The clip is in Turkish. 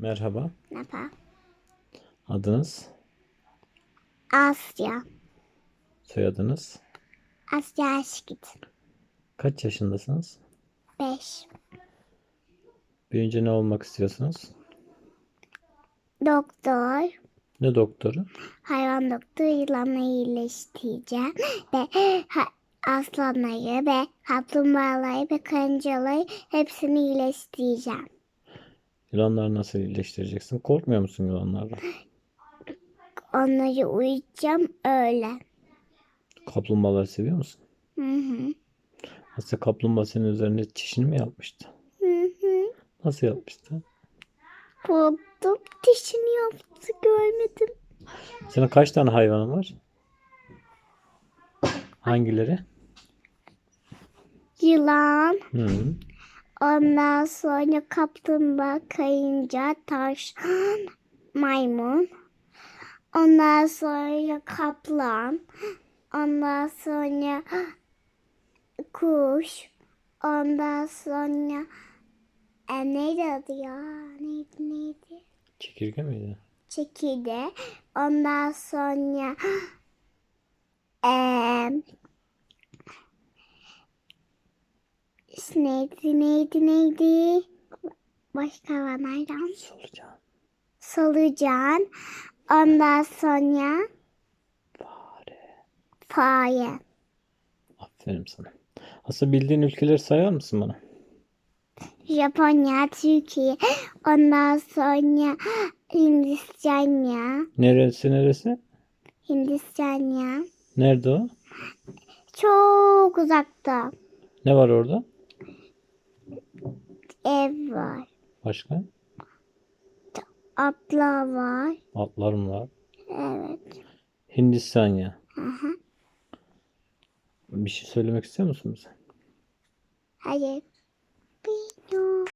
Merhaba. Merhaba. Adınız, Asya. soyadınız, Asya Aşkit. kaç yaşındasınız? 5. Büyüyünce ne olmak istiyorsunuz? Doktor. Ne doktoru? Hayvan doktoru yılanı iyileştireceğim. Ve ha- aslanları ve kaplumbağaları ve karıncaları hepsini iyileştireceğim. Yılanları nasıl iyileştireceksin? Korkmuyor musun yılanlardan? Onları uyutacağım öyle. Kaplumbağaları seviyor musun? Hı hı. Aslında kaplumbağa senin üzerine çişini mi yapmıştı? Hı hı. Nasıl yapmıştı? Korktum. Dişini yaptı görmedim. Senin kaç tane hayvanın var? Hangileri? Yılan. Hı. Ondan sonra kaplumbağa, kayınca, tavşan, maymun. Ondan sonra kaplan. Ondan sonra kuş. Ondan sonra e, neydi adı ya? Neydi neydi? Çekirge miydi? Çekirge. Ondan sonra eee neydi neydi neydi? Başka nereden? Solucan. Solucan. Ondan sonra Fare. fare. Aferin sana. Aslında bildiğin ülkeleri sayar mısın bana? Japonya, Türkiye. Ondan sonra Hindistan ya. Neresi neresi? Hindistan ya. Nerede o? Çok uzakta Ne var orada? Ev var. Başka? Atlar var. Atlar mı var? Evet. Hindistan ya. Hı. Bir şey söylemek istiyor musun bize? Hayır.